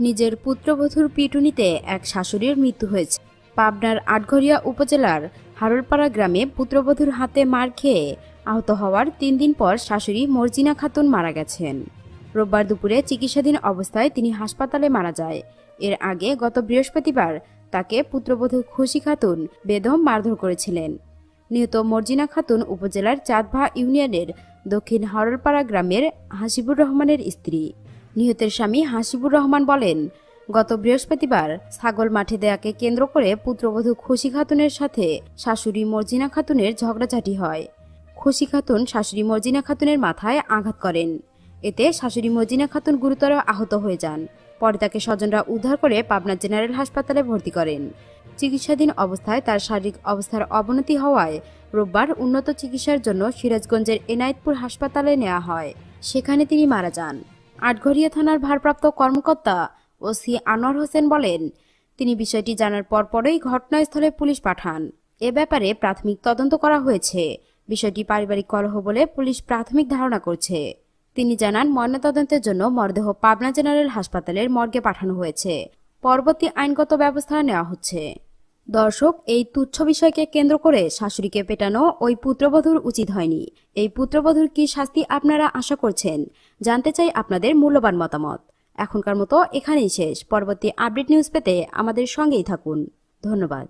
নিজের পুত্রবধূর পিটুনিতে এক শাশুড়ির মৃত্যু হয়েছে। পাবনার আটঘরিয়া উপজেলার হারলপাড়া গ্রামে পুত্রবধূর হাতে মার খেয়ে আহত হওয়ার তিন দিন পর শাশুড়ি মর্জিনা খাতুন মারা গেছেন। রোববার দুপুরে চিকিৎসাধীন অবস্থায় তিনি হাসপাতালে মারা যায়। এর আগে গত বৃহস্পতিবার তাকে পুত্রবধূ খুশি খাতুন বেদম মারধর করেছিলেন। নিহত মর্জিনা খাতুন উপজেলার চাঁদভা ইউনিয়নের দক্ষিণ হরলপাড়া গ্রামের হাসিবুর রহমানের স্ত্রী। নিহতের স্বামী হাসিবুর রহমান বলেন, গত বৃহস্পতিবার ছাগল মাঠে দেয়াকে কেন্দ্র করে পুত্রবধূ খুশি খাতুনের সাথে শাশুড়ি মর্জিনা খাতুনের ঝগড়াঝাটি হয়। খুশি খাতুন শাশুড়ি মর্জিনা খাতুনের মাথায় আঘাত করেন। এতে শাশুড়ি মর্জিনা খাতুন গুরুতর আহত হয়ে যান। পরে তাকে স্বজনরা উদ্ধার করে পাবনা জেনারেল হাসপাতালে ভর্তি করেন। চিকিৎসাধীন অবস্থায় তার শারীরিক অবস্থার অবনতি হওয়ায় রোববার উন্নত চিকিৎসার জন্য সিরাজগঞ্জের এনায়েতপুর হাসপাতালে নেওয়া হয়। সেখানে তিনি মারা যান। আটঘরিয়া থানার ভারপ্রাপ্ত কর্মকর্তা ওসি আনোয়ার হোসেন বলেন, তিনি বিষয়টি জানার পরপরই ঘটনাস্থলে পুলিশ পাঠান। এ ব্যাপারে প্রাথমিক তদন্ত করা হয়েছে। বিষয়টি পারিবারিক কলহ বলে পুলিশ প্রাথমিক ধারণা করছে। তিনি জানান, ময়নাতদন্তের জন্য মরদেহ পাবনা জেনারেল হাসপাতালের মর্গে পাঠানো হয়েছে। পরবর্তী আইনগত ব্যবস্থা নেওয়া হচ্ছে। দর্শক, এই তুচ্ছ বিষয়কে কেন্দ্র করে শাশুড়িকে পেটানো ওই পুত্রবধূর উচিত হয়নি। এই পুত্রবধূর কি শাস্তি আপনারা আশা করছেন? জানতে চাই আপনাদের মূল্যবান মতামত। এখনকার মতো এখানেই শেষ। পরবর্তী আপডেট নিউজ পেতে আমাদের সঙ্গেই থাকুন। ধন্যবাদ।